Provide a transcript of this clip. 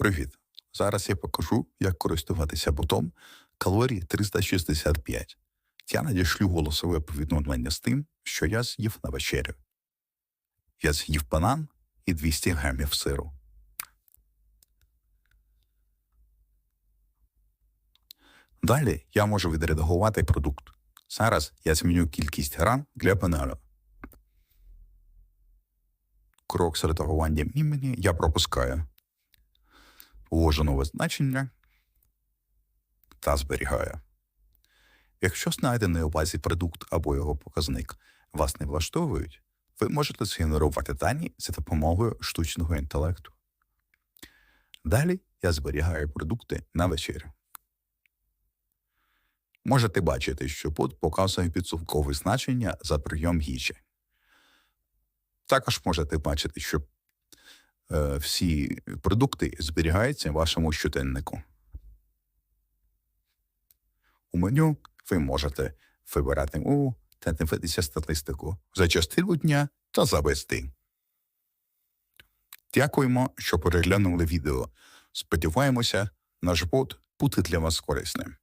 Привіт! Зараз я покажу, як користуватися ботом калорії 365. Я надішлю голосове повідомлення з тим, що я з'їв на вечерю. Я з'їв банан і 200 грамів сиру. Далі я можу відредагувати продукт. Зараз я зміню кількість грам для банану. Крок з редагуванням імені я пропускаю. Ввожу нове значення та зберігаю. Якщо знайдений у базі продукт або його показник вас не влаштовують, ви можете згенерувати дані за допомогою штучного інтелекту. Далі я зберігаю продукти на вечерю. Можете бачити, що бот показує підсумкові значення за прийом їжі. Також можете бачити, що всі продукти зберігаються в вашому щоденнику. У меню ви можете вибирати мову та дивитися статистику за частину дня та за весь день. Дякуємо, що переглянули відео. Сподіваємося, наш бот буде для вас корисним.